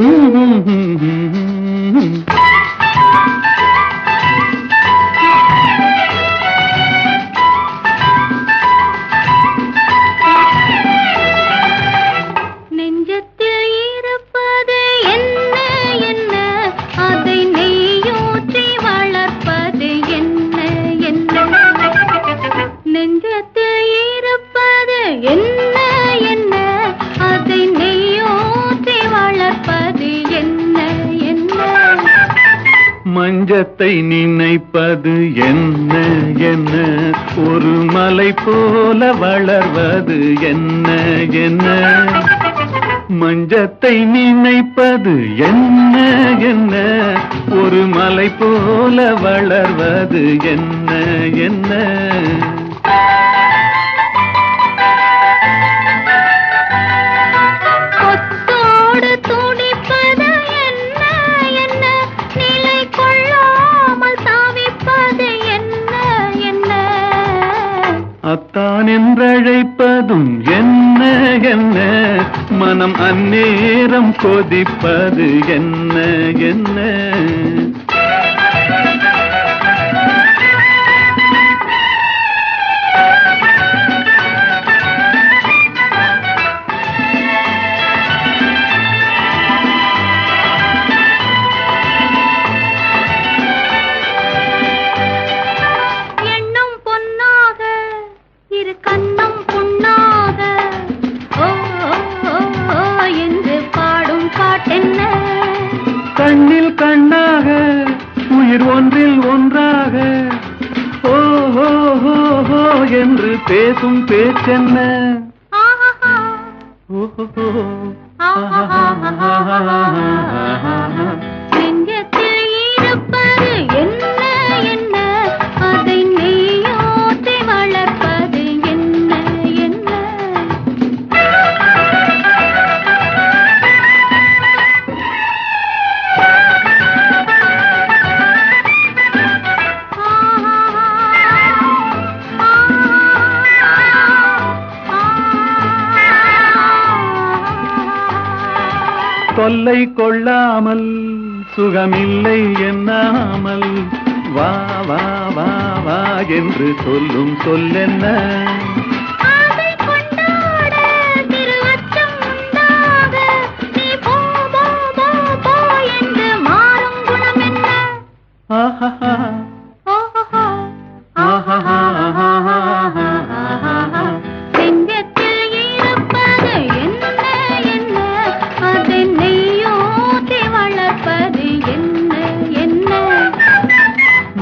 Mm-hmm. மஞ்சத்தை நினைப்பது என்ன என்ன? ஒரு மலை போல வளர்வது என்ன என்ன? மஞ்சத்தை நினைப்பது என்ன என்ன? ஒரு மலை போல வளர்வது என்ன என்ன? அத்தான் என்றழைப்பதும் என்ன என்ன? மனம் அந்நேரம் கொதிப்பது என்ன என்ன? கண்ணில் கண்ணாக உயிர் ஒன்றில் ஒன்றாக. ஓ ஹோ ஹோ ஹோ என்று பேசும் பேச்சென்ன? ஓஹோ. ஆஹா. கொல்லை கொள்ளாமல் சுகமில்லை என்னாமல் வா வா வா வா என்று சொல்லும் சொல்லென்ன?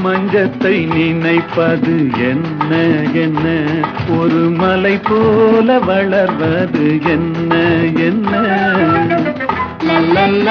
மஞ்சத்தை நினைப்பது என்ன என்ன ஒரு மலை போல வளர்வது என்ன என்ன லல்ல